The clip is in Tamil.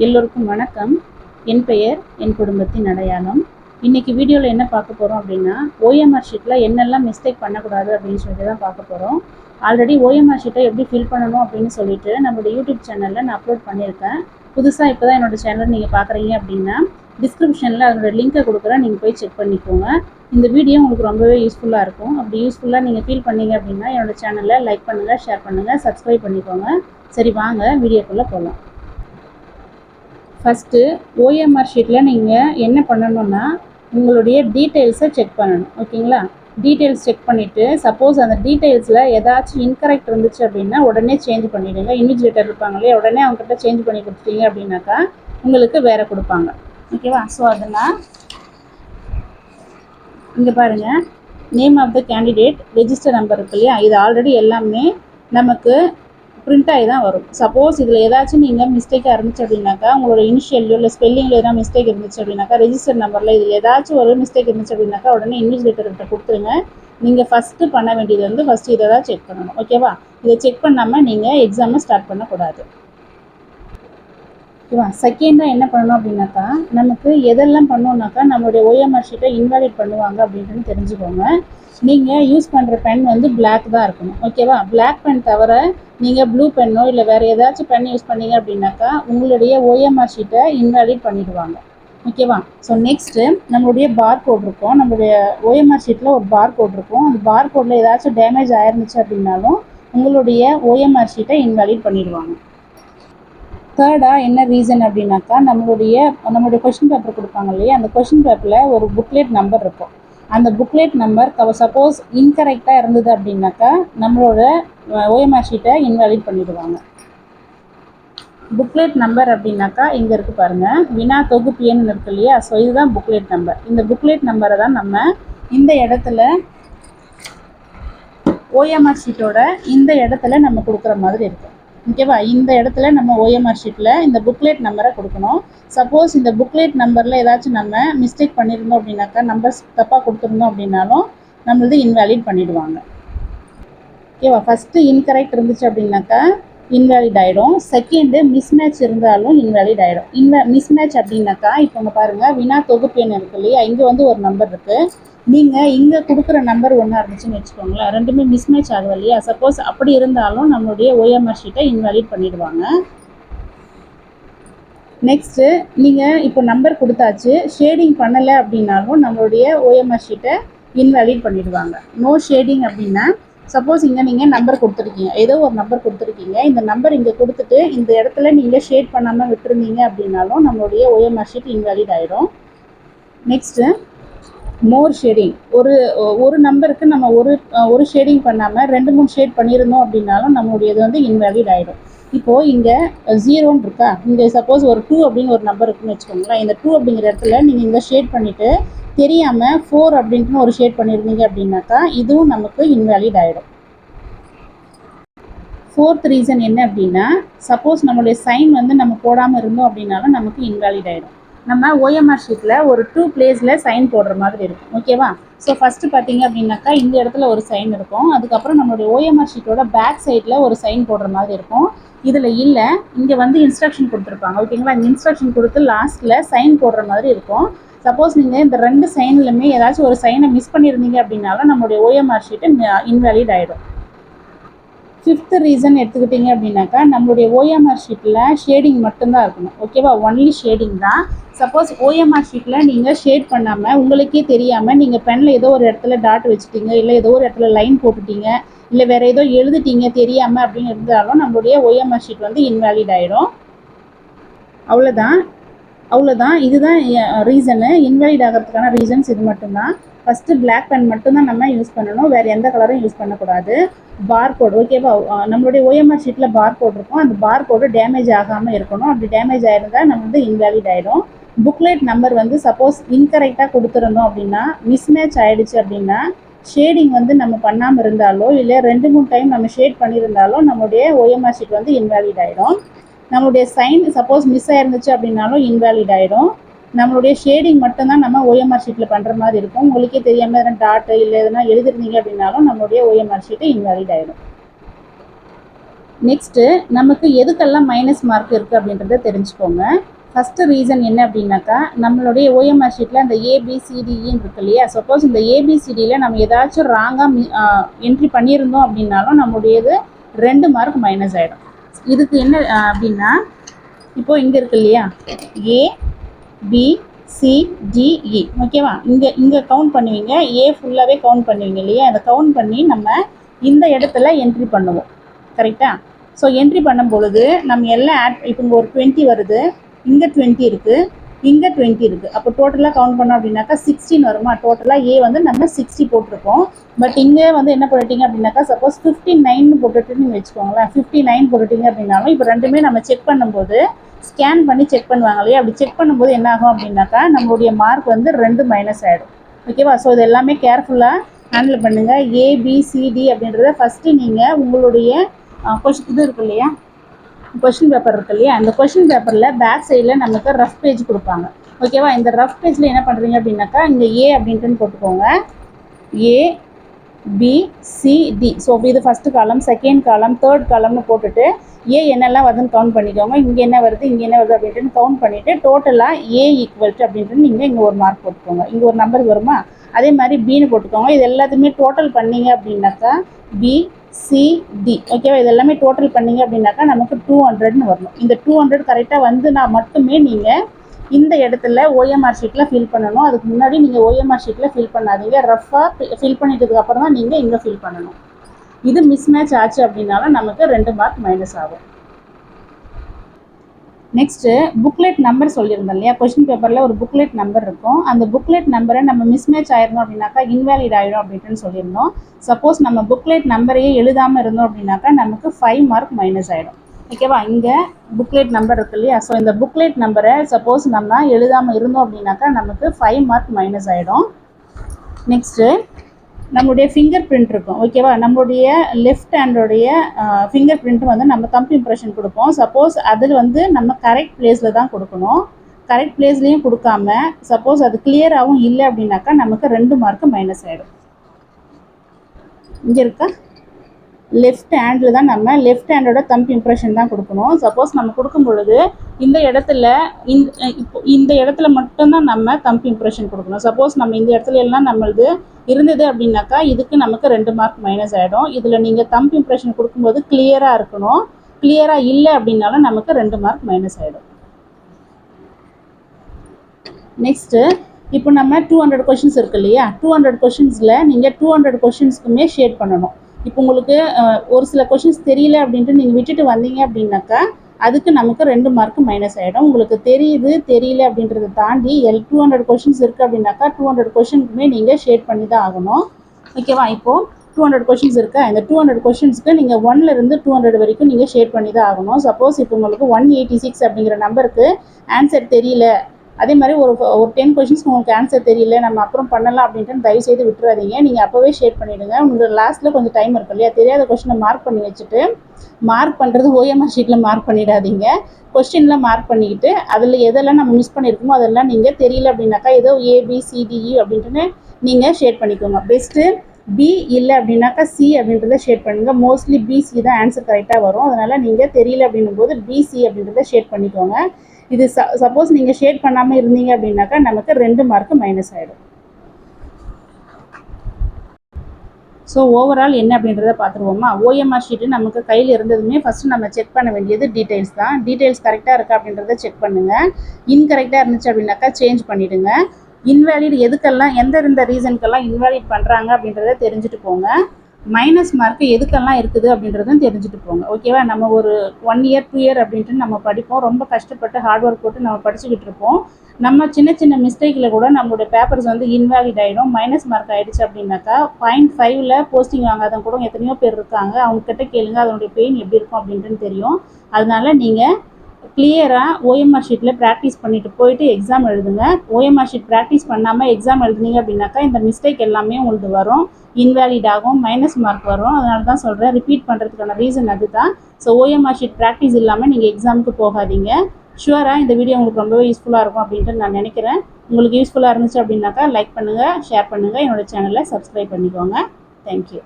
எல்லோருக்கும் வணக்கம். என் பெயர் என் குடும்பத்தின் அடையாளம். இன்னைக்கு வீடியோவில் என்ன பார்க்க போகிறோம் அப்படின்னா ஓஎம்ஆர் ஷீட்டில் என்னெல்லாம் மிஸ்டேக் பண்ணக்கூடாது அப்படின்னு சொல்லிட்டு தான் பார்க்க போகிறோம் ஆல்ரெடி ஓஎம்ஆர் ஷீட்டை எப்படி ஃபில் பண்ணணும் அப்படின்னு சொல்லிட்டு நம்மளோட யூடியூப் சேனலில் நான் அப்லோட் பண்ணியிருக்கேன். புதுசாக இப்போ தான் என்னோட சேனல் நீங்கள் பார்க்குறீங்க அப்படின்னா டிஸ்கிரிப்ஷனில் அதனோட லிங்க்கை கொடுக்குறேன். நீங்கள் போய் செக் பண்ணிக்கோங்க. இந்த வீடியோ உங்களுக்கு ரொம்பவே யூஸ்ஃபுல்லாக இருக்கும். அப்படி யூஸ்ஃபுல்லாக நீங்கள் ஃபீல் பண்ணீங்க அப்படின்னா என்னோட சேனலை லைக் பண்ணுங்கள் ஷேர் பண்ணுங்கள் சப்ஸ்கிரைப் பண்ணிக்கோங்க. சரி வாங்க வீடியோக்குள்ளே போகலாம் ஃபஸ்ட்டு ஓஎம்ஆர் ஷீட்டில் நீங்கள் என்ன பண்ணணும்னா உங்களுடைய டீட்டெயில்ஸை செக் பண்ணணும். ஓகேங்களா டீட்டெயில்ஸ் செக் பண்ணிவிட்டு சப்போஸ் அந்த டீட்டெயில்ஸில் ஏதாச்சும் இன்கரெக்ட் இருந்துச்சு அப்படின்னா உடனே சேஞ்ச் பண்ணிவிடுங்க இன்விஜிலேட்டர் இருப்பாங்களே உடனே அவங்ககிட்ட சேஞ்ச் பண்ணி கொடுத்துட்டீங்க அப்படின்னாக்கா உங்களுக்கு வேறு கொடுப்பாங்க. ஓகேவா ஸோ அதனால் இங்கே பாருங்கள் name of the candidate register number இருக்கு இல்லையா? இது ஆல்ரெடி எல்லாமே நமக்கு பிரிண்ட் ஆகி தான் வரும். சப்போஸ் இதில் ஏதாச்சும் நீங்கள் மிஸ்டேக்காக இருந்துச்சு அப்படின்னாக்கா உங்களோட இனிஷியல்லையோ இல்லை ஸ்பெல்லிங்கில் எதாவது மிஸ்டேக் இருந்துச்சு அப்படின்னாக்கா ரெஜிஸ்டர் நம்பரில் இதில் ஏதாச்சும் ஒரு மிஸ்டேக் இருந்துச்சு அப்படின்னாக்கா உடனே இன்விஜிலேட்டர்கிட்ட கொடுத்துருங்க. நீங்கள் ஃபஸ்ட்டு பண்ண வேண்டியது வந்து ஃபஸ்ட்டு இதை தான் செக் பண்ணணும். ஓகேவா இதை செக் பண்ணாமல் நீங்கள் எக்ஸாமை ஸ்டார்ட் பண்ணக்கூடாது. ஓகேவா செகண்டாக என்ன பண்ணணும் அப்படின்னாக்கா நமக்கு எதெல்லாம் பண்ணோம்னாக்கா நம்மளுடைய ஓஎம்ஆர் ஷீட்டை இன்வாலிட் பண்ணுவாங்க அப்படின்ட்டு தெரிஞ்சுக்கோங்க. நீங்கள் யூஸ் பண்ணுற பென் வந்து பிளாக் தான் இருக்கணும். ஓகேவா பிளாக் பென் தவிர நீங்கள் ப்ளூ பென்னோ இல்லை வேறு ஏதாச்சும் பென் யூஸ் பண்ணீங்க அப்படின்னாக்கா உங்களுடைய ஓஎம்ஆர் ஷீட்டை இன்வாலிட் பண்ணிடுவாங்க. ஓகேவா ஸோ நெக்ஸ்ட்டு நம்மளுடைய பார் கோட் இருக்கும். நம்மளுடைய ஓஎம்ஆர் ஷீட்டில் ஒரு பார் கோட் இருக்கும். அந்த பார் கோடில் ஏதாச்சும் டேமேஜ் ஆயிருந்துச்சு அப்படின்னாலும் உங்களுடைய ஓஎம்ஆர் ஷீட்டை இன்வாலிட் பண்ணிடுவாங்க. தேர்டாக என்ன ரீசன் அப்படின்னாக்கா நம்மளுடைய நம்மளுடைய கொஷின் பேப்பர் கொடுப்பாங்க இல்லையா? அந்த கொஷின் பேப்பரில் ஒரு புக்லெட் நம்பர் இருக்கும். அந்த புக்லெட் நம்பர் சப்போஸ் இன்கரெக்டாக இருந்தது அப்படின்னாக்கா நம்மளோட ஓஎம்ஆர் ஷீட்டை இன்வாலிட் பண்ணிடுவாங்க. புக்லெட் நம்பர் அப்படின்னாக்கா இங்கே இருக்குது பாருங்கள் வினா தொகுப்பு எண் இருக்கு இல்லையா? ஸோ இதுதான் புக்லெட் நம்பர் இந்த புக்லெட் நம்பரை தான் நம்ம இந்த இடத்துல ஓஎம்ஆர் ஷீட்டோட இந்த இடத்துல நம்ம கொடுக்குற மாதிரி இருக்கும். ஓகேவா இந்த இடத்துல நம்ம ஓஎம்ஆர் ஷீட்டில் இந்த புக்லெட் நம்பரை கொடுக்கணும். சப்போஸ் இந்த புக்லெட் நம்பரில் ஏதாச்சும் நம்ம மிஸ்டேக் பண்ணியிருந்தோம் அப்படின்னாக்கா நம்பர்ஸ் தப்பாக கொடுத்துருந்தோம் அப்படின்னாலும் நம்மளது இன்வேலிட் பண்ணிவிடுவாங்க ஓகேவா ஃபஸ்ட்டு இன்கரெக்ட் இருந்துச்சு அப்படின்னாக்கா இன்வேலிட் ஆகிடும் செகண்டு மிஸ்மேட்ச் இருந்தாலும் இன்வேலிட் ஆகிடும் இன்வே மிஸ்மேட்ச் அப்படின்னாக்கா இப்போ இங்கே பாருங்கள் வினா தொகுப்பு எண் இருக்கு இல்லையா? இங்கே வந்து ஒரு நம்பர் இருக்குது நீங்கள் இங்கே கொடுக்குற நம்பர் ஒன்றா இருந்துச்சுன்னு வச்சுக்கோங்களேன். ரெண்டுமே மிஸ்மேட்ச் ஆகுது இல்லையா? சப்போஸ் அப்படி இருந்தாலும் நம்மளுடைய ஓஎம்ஆர் ஷீட்டை இன்வாலிட் பண்ணிடுவாங்க. நெக்ஸ்ட்டு நீங்கள் இப்போ நம்பர் கொடுத்தாச்சு ஷேடிங் பண்ணலை அப்படின்னாலும் நம்மளுடைய ஓஎம்ஆர் ஷீட்டை இன்வாலிட் பண்ணிடுவாங்க. நோ ஷேடிங் அப்படின்னா சப்போஸ் இங்கே நீங்கள் நம்பர் கொடுத்துருக்கீங்க. ஏதோ ஒரு நம்பர் கொடுத்துருக்கீங்க. இந்த நம்பர் இங்கே கொடுத்துட்டு இந்த இடத்துல நீங்கள் ஷேட் பண்ணாமல் விட்டுருந்தீங்க அப்படின்னாலும் நம்மளுடைய ஓஎம்ஆர் ஷீட் இன்வாலிட் ஆகிடும் நெக்ஸ்ட்டு மோர் ஷேடிங் ஒரு ஒரு நம்பருக்கு நம்ம ஒரு ஒரு ஷேடிங் பண்ணாமல் ரெண்டு மூணு ஷேட் பண்ணியிருந்தோம் அப்படின்னாலும் நம்மளுடையது வந்து இன்வேலிட் ஆகிடும் இப்போது இங்கே ஜீரோன்னு இருக்கா? இங்கே சப்போஸ் ஒரு டூ அப்படின்னு ஒரு நம்பர் இருக்குன்னு வச்சுக்கோங்களேன். இந்த டூ அப்படிங்கிற இடத்துல நீங்கள் இந்த ஷேட் பண்ணிவிட்டு தெரியாமல் ஃபோர் அப்படின்ட்டு ஒரு ஷேட் பண்ணியிருந்தீங்க அப்படின்னாக்கா இதுவும் நமக்கு இன்வேலிட் ஆகிடும் ஃபோர்த் ரீசன் என்ன அப்படின்னா சப்போஸ் நம்மளுடைய சைன் வந்து நம்ம போடாமல் இருந்தோம் அப்படின்னாலும் நமக்கு இன்வேலிட் ஆகிடும் நம்ம ஓஎம்ஆர் ஷீட்டில் ஒரு டூ பிளேஸில் சைன் போடுற மாதிரி இருக்கும். ஓகேவா ஸோ ஃபஸ்ட்டு பார்த்தீங்க அப்படின்னாக்கா இந்த இடத்துல ஒரு சைன் இருக்கும். அதுக்கப்புறம் நம்மளுடைய ஓஎம்ஆர் ஷீட்டோட பேக் சைடில் ஒரு சைன் போடுற மாதிரி இருக்கும். இதில் இல்லை. இங்கே வந்து இன்ஸ்ட்ரக்ஷன் கொடுத்துருப்பாங்க. ஓகேங்களா இந்த இன்ஸ்ட்ரக்ஷன் கொடுத்து லாஸ்ட்டில் சைன் போடுற மாதிரி இருக்கும். சப்போஸ் நீங்கள் இந்த ரெண்டு சைன்லையுமே ஏதாச்சும் ஒரு சைனை மிஸ் பண்ணியிருந்தீங்க அப்படின்னாலும் நம்மளுடைய ஓஎம்ஆர் ஷீட்டு இன்வேலிட் ஆகிடும் ஃபிஃப்த்து ரீசன் எடுத்துக்கிட்டிங்க அப்படின்னாக்கா நம்மளுடைய ஓஎம்ஆர் ஷீட்டில் ஷேடிங் மட்டும்தான் இருக்கணும். ஓகேவா ஒன்லி ஷேடிங் தான். சப்போஸ் ஓஎம்ஆர் ஷீட்டில் நீங்கள் ஷேட் பண்ணாமல் உங்களுக்கே தெரியாமல் நீங்கள் பெனில் ஏதோ ஒரு இடத்துல டாட் வச்சுட்டீங்க இல்லை ஏதோ ஒரு இடத்துல லைன் போட்டுட்டீங்க இல்லை வேறு ஏதோ எழுதிட்டீங்க தெரியாமல் அப்படின்னு இருந்தாலும் நம்மளுடைய ஓஎம்ஆர் ஷீட் வந்து இன்வேலிட் ஆகிடும் அவ்வளோதான் அவ்வளோதான் இதுதான் ரீசனு இன்வாலிட் ஆகிறதுக்கான ரீசன்ஸ் இது மட்டும்தான். ஃபஸ்ட்டு பிளாக் பென் மட்டும்தான் நம்ம யூஸ் பண்ணணும். வேறு எந்த கலரும் யூஸ் பண்ணக்கூடாது. பார் கோடு ஓகேவா நம்மளுடைய ஓஎம்ஆர் ஷீட்டில் பார் கோட் இருக்கும். அந்த பார் கோடு டேமேஜ் ஆகாமல் இருக்கணும். அப்படி டேமேஜ் ஆகிருந்தால் நம்ம வந்து இன்வேலிட் ஆகிடும் புக்லெட் நம்பர் வந்து சப்போஸ் இன்கரெக்டாக கொடுத்துருந்தோம் அப்படின்னா மிஸ்மேட்ச் ஆகிடுச்சு அப்படின்னா ஷேடிங் வந்து நம்ம பண்ணாமல் இருந்தாலோ இல்லை ரெண்டு மூணு டைம் நம்ம ஷேட் பண்ணியிருந்தாலோ நம்மளுடைய ஓஎம்ஆர் ஷீட் வந்து இன்வேலிட் ஆகிடும் நம்மளுடைய சைன் சப்போஸ் மிஸ் ஆயிருந்துச்சு அப்படின்னாலும் இன்வேலிட் ஆகிடும் நம்மளுடைய ஷேடிங் மட்டும்தான் நம்ம ஓஎம்ஆர் ஷீட்டில் பண்ணுற மாதிரி இருக்கும். உங்களுக்கே தெரியாமல் எதனா டாட்டு இல்லை எதனா எழுதிருந்தீங்க அப்படின்னாலும் நம்மளுடைய ஓஎம்ஆர் ஷீட்டு இன்வேலிட் ஆகிடும் நெக்ஸ்ட்டு நமக்கு எதுக்கெல்லாம் மைனஸ் மார்க் இருக்குது அப்படின்றத தெரிஞ்சுக்கோங்க. ஃபஸ்ட்டு ரீசன் என்ன அப்படின்னாக்கா நம்மளுடைய ஓஎம்ஆர் ஷீட்டில் அந்த ஏபிசிடிஇன்னு இருக்கு இல்லையா? சப்போஸ் இந்த ஏபிசிடியில் நம்ம ஏதாச்சும் ராங்காக என்ட்ரி பண்ணியிருந்தோம் அப்படின்னாலும் நம்மளுடையது ரெண்டு மார்க் மைனஸ் ஆகிடும் இதுக்கு என்ன அப்படின்னா இப்போ இங்கே இருக்கு இல்லையா? A B C D E ஓகேவா e. இங்கே இங்கே கவுண்ட் பண்ணுவீங்க. ஏ ஃபுல்லாகவே கவுண்ட் பண்ணுவீங்க இல்லையா? அதை கவுண்ட் பண்ணி நம்ம இந்த இடத்துல என்ட்ரி பண்ணுவோம். கரெக்டாக ஸோ என்ட்ரி பண்ணும் பொழுது நம்ம எல்லாம் ஆட் இப்போ இங்கே ஒரு டுவெண்ட்டி வருது. இங்கே டுவெண்ட்டி இருக்குது இங்கே டுவெண்ட்டி இருக்குது அப்போ டோட்டலாக கவுண்ட் பண்ணோம் அப்படின்னாக்கா சிக்ஸ்டீன் வருமா? டோட்டலாக ஏ வந்து நம்ம சிக்ஸ்டி போட்டிருக்கோம். பட் இங்கே வந்து என்ன பண்ணிட்டீங்க அப்படின்னாக்கா சப்போஸ் ஃபிஃப்டி நைன் போட்டுட்டுன்னு வச்சுக்கோங்களேன். ஃபிஃப்டி நைன் போட்டுட்டீங்க அப்படின்னாலும் இப்போ ரெண்டுமே நம்ம செக் பண்ணும்போது ஸ்கேன் பண்ணி செக் பண்ணுவாங்க இல்லையா? அப்படி செக் பண்ணும்போது என்ன ஆகும் அப்படின்னாக்கா நம்மளுடைய மார்க் வந்து ரெண்டு மைனஸ் ஆகிடும் ஓகேவா ஸோ இது எல்லாமே கேர்ஃபுல்லாக ஹேண்டில் பண்ணுங்கள் ஏபிசிடி அப்படின்றத ஃபஸ்ட்டு நீங்கள் உங்களுடைய கொஷ் இது இருக்கு இல்லையா? கொஷின் பேப்பர் இருக்கு இல்லையா? அந்த கொஷின் பேப்பரில் பேக் சைடில் நமக்கு ரஃப் பேஜ் கொடுப்பாங்க. ஓகேவா இந்த ரஃப் பேஜில் என்ன பண்ணுறீங்க அப்படின்னாக்கா இங்கே ஏ அப்படின்ட்டுன்னு போட்டுக்கோங்க. A B C D so இது first column second column third காலம்னு போட்டுட்டு ஏ என்னெல்லாம் வருதுன்னு கவுண்ட் பண்ணிக்கோங்க. இங்கே என்ன வருது இங்கே என்ன வருது அப்படின்ட்டு கவுண்ட் பண்ணிவிட்டு டோட்டலாக ஏ ஈக்குவல் டு அப்படின்ட்டு நீங்கள் இங்கே ஒரு மார்க் போட்டுக்கோங்க. இங்கே ஒரு நம்பர் வருமா? அதே மாதிரி பின்னு போட்டுக்கோங்க. இது எல்லாத்தையுமே டோட்டல் பண்ணீங்க அப்படின்னாக்கா பி சிடி ஓகேவா இது எல்லாமே டோட்டல் பண்ணீங்க அப்படின்னாக்கா நமக்கு டூ ஹண்ட்ரட்னு வரணும். இந்த டூ ஹண்ட்ரட் கரெக்டாக வந்து நான் மட்டுமே நீங்கள் இந்த இடத்துல ஓஎம்ஆர் ஷீட்டில் ஃபில் பண்ணணும். அதுக்கு முன்னாடி நீங்கள் ஓஎம்ஆர் ஷீட்டில் ஃபில் பண்ணாதீங்க. ரஃபாக ஃபில் பண்ணிட்டதுக்கப்புறம் தான் நீங்கள் இங்கே ஃபில் பண்ணணும். இது மிஸ் மேட்ச் ஆச்சு அப்படின்னாலும் நமக்கு ரெண்டு மார்க் மைனஸ் ஆகும். நெக்ஸ்ட்டு புக்லெட் நம்பர் சொல்லியிருந்தோம் இல்லையா? கொஷின் பேப்பரில் ஒரு புக்லெட் நம்பர் இருக்கும். அந்த புக்லெட் நம்பரை நம்ம மிஸ்மேட்ச் ஆயிருந்தோம் அப்படின்னாக்கா இன்வேலிட் ஆயிடும் அப்படின்ட்டு சொல்லியிருந்தோம். சப்போஸ் நம்ம புக்லெட் நம்பரையே எழுதாமல் இருந்தோம் அப்படின்னாக்கா நமக்கு ஃபைவ் மார்க் மைனஸ் ஆகிடும் ஓகேவா இங்கே புக்லெட் நம்பர் இருக்கு இல்லையா? ஸோ இந்த புக்லெட் நம்பரை சப்போஸ் நம்ம எழுதாமல் இருந்தோம் அப்படின்னாக்கா நமக்கு ஃபைவ் மார்க் மைனஸ் ஆகிடும் நெக்ஸ்ட்டு நம்மளுடைய ஃபிங்கர் பிரிண்ட் இருக்கும் ஓகேவா நம்மளுடைய லெஃப்ட் ஹேண்டோடைய ஃபிங்கர் பிரிண்ட் வந்து நம்ம தம்ப் இம்ப்ரெஷன் கொடுப்போம். சப்போஸ் அதில் வந்து நம்ம கரெக்ட் பிளேஸில் தான் கொடுக்கணும். கரெக்ட் பிளேஸ்லேயும் கொடுக்காம சப்போஸ் அது கிளியராகவும் இல்லை அப்படின்னாக்கா நமக்கு ரெண்டு மார்க்கு மைனஸ் ஆகிடும் இங்கே இருக்கா? லெஃப்ட் ஹேண்டில் தான் நம்ம லெஃப்ட் ஹேண்டோட தம்ப் இம்ப்ரெஷன் தான் கொடுக்கணும். சப்போஸ் நம்ம கொடுக்கும் பொழுது இந்த இடத்துல இந்த இப்போ இந்த இடத்துல மட்டும்தான் நம்ம தம்ப் இம்ப்ரெஷன் கொடுக்கணும். சப்போஸ் நம்ம இந்த இடத்துல எல்லாம் நம்மளது இருந்தது அப்படின்னாக்கா இதுக்கு நமக்கு ரெண்டு மார்க் மைனஸ் ஆகிடும் இதில் நீங்கள் தம்ப் இம்ப்ரெஷன் கொடுக்கும்போது கிளியராக இருக்கணும். கிளியராக இல்லை அப்படின்னாலும் நமக்கு ரெண்டு மார்க் மைனஸ் ஆகிடும் நெக்ஸ்ட்டு இப்போ நம்ம டூ ஹண்ட்ரட் கொஷின்ஸ் இருக்கு இல்லையா? டூ ஹண்ட்ரட் கொஷின்ஸில் நீங்கள் டூ ஹண்ட்ரட் கொஷின்ஸ்க்குமே ஷேட் பண்ணணும். இப்போ உங்களுக்கு ஒரு சில கொஷின்ஸ் தெரியல அப்படின்ட்டு நீங்கள் விட்டுட்டு வந்தீங்க அப்படின்னாக்கா அதுக்கு நமக்கு ரெண்டு மார்க் மைனஸ் ஆகிடும் உங்களுக்கு தெரியுது தெரியல அப்படின்றத தாண்டி எல் டூ ஹண்ட்ரட் கொஷின்ஸ் இருக்குது அப்படின்னாக்கா டூ ஹண்ட்ரட் கொஷினுக்குமே நீங்கள் ஷேட் பண்ணி தான் ஆகணும். ஓகேவா இப்போது டூ ஹண்ட்ரட் கொஷின்ஸ் இருக்கா? இந்த டூ ஹண்ட்ரட் கொஷின்ஸ்க்கு நீங்கள் ஒன்லேருந்து டூ ஹண்ட்ரட் வரைக்கும் நீங்கள் ஷேட் பண்ணி தான் ஆகணும். சப்போஸ் இப்போ உங்களுக்கு ஒன் எயிட்டி சிக்ஸ் அப்படிங்கிற நம்பருக்கு ஆன்சர் தெரியல அதே மாதிரி ஒரு ஒரு டென் கொஷின்ஸ் உங்களுக்கு ஆன்சர் தெரியல நம்ம அப்புறம் பண்ணலாம் அப்படின்ட்டு தயவு செய்து விட்டுறாதீங்க. நீங்கள் அப்போவே ஷேர் பண்ணிவிடுங்க உங்களுக்கு லாஸ்ட்டில் கொஞ்சம் டைம் இருக்கும் இல்லையா? தெரியாத கொஷினை மார்க் பண்ணி வச்சுட்டு மார்க் பண்ணுறது ஓஎம்ஆர் ஷீட்டில் மார்க் பண்ணிடாதீங்க. கொஸ்டினில் மார்க் பண்ணிக்கிட்டு அதில் எதெல்லாம் நம்ம மிஸ் பண்ணியிருக்கோமோ அதெல்லாம் நீங்கள் தெரியல அப்படின்னாக்கா ஏதோ ஏபிசிடிஇ e அப்படின்ட்டு நீங்கள் ஷேர் பண்ணிக்கோங்க. பெஸ்ட்டு பி இல்லை அப்படின்னாக்கா சி அப்படின்றத ஷேட் பண்ணுங்கள் மோஸ்ட்லி பிசி தான் ஆன்சர் கரெக்டாக வரும். அதனால் நீங்கள் தெரியல அப்படின்னும் போது பிசி அப்படின்றத ஷேட் பண்ணிக்கோங்க. இது ச சப்போஸ் நீங்கள் ஷேட் பண்ணாமல் இருந்தீங்க அப்படின்னாக்கா நமக்கு ரெண்டு மார்க்கு மைனஸ் ஆகிடும் ஸோ ஓவரால் என்ன அப்படின்றத பார்த்துருவோமா? ஓஎம்ஆர் ஷீட்டு நமக்கு கையில் இருந்ததுமே ஃபஸ்ட்டு நம்ம செக் பண்ண வேண்டியது டீட்டெயில்ஸ் தான். டீட்டெயில்ஸ் கரெக்டாக இருக்கா அப்படின்றத செக் பண்ணுங்கள் இன்கரெக்டாக இருந்துச்சு அப்படின்னாக்கா சேஞ்ச் பண்ணிவிடுங்க இன்வேலிட் எதுக்கெல்லாம் எந்த எந்த ரீசனுக்கெல்லாம் இன்வேலிட் பண்ணுறாங்க அப்படின்றத தெரிஞ்சுட்டு போங்க. மைனஸ் மார்க்கு எதுக்கெல்லாம் இருக்குது அப்படின்றதும் தெரிஞ்சுட்டு போங்க. ஓகேவா நம்ம ஒரு ஒன் இயர் டூ இயர் அப்படின்ட்டு நம்ம படிப்போம். ரொம்ப கஷ்டப்பட்டு ஹார்ட் ஒர்க் போட்டு நம்ம படிச்சுக்கிட்டு இருப்போம். நம்ம சின்ன சின்ன மிஸ்டேக்கில் கூட நம்மளுடைய பேப்பர்ஸ் வந்து இன்வாலிட் ஆகிடும் மைனஸ் மார்க் ஆகிடுச்சு அப்படின்னாக்கா பாயிண்ட் ஃபைவ்ல போஸ்டிங் வாங்காதவங்க கூட எத்தனையோ பேர் இருக்காங்க. அவங்க கிட்ட கேளுங்க. அதனுடைய பெயின் எப்படி இருக்கும் அப்படின்ட்டு தெரியும். அதனால நீங்கள் கிளியராக ஓஎம்ஆர் ஷீட்டில் ப்ராக்டிஸ் பண்ணிவிட்டு போயிட்டு எக்ஸாம் எழுதுங்க. ஓஎம்ஆர் ஷீட் ப்ராக்டிஸ் பண்ணாமல் எக்ஸாம் எழுதுனீங்க அப்படின்னாக்கா இந்த மிஸ்டேக் எல்லாமே உங்களுக்கு வரும். இன்வேலிட் ஆகும் மைனஸ் மார்க் வரும். அதனால தான் சொல்கிறேன் ரிப்பீட் பண்ணுறதுக்கான ரீசன் அதுதான். ஸோ ஓஎம்ஆர் ஷீட் ப்ராக்டிஸ் இல்லாமல் நீங்கள் எக்ஸாமுக்கு போகாதீங்க. ஷுவராக இந்த வீடியோ உங்களுக்கு ரொம்பவே யூஸ்ஃபுல்லாக இருக்கும் அப்படின்ட்டு நான் நினைக்கிறேன். உங்களுக்கு யூஸ்ஃபுல்லாக இருந்துச்சு அப்படின்னாக்கா லைக் பண்ணுங்கள் ஷேர் பண்ணுங்கள் என்னோட சேனலை சப்ஸ்கிரைப் பண்ணிக்கோங்க. தேங்க்யூ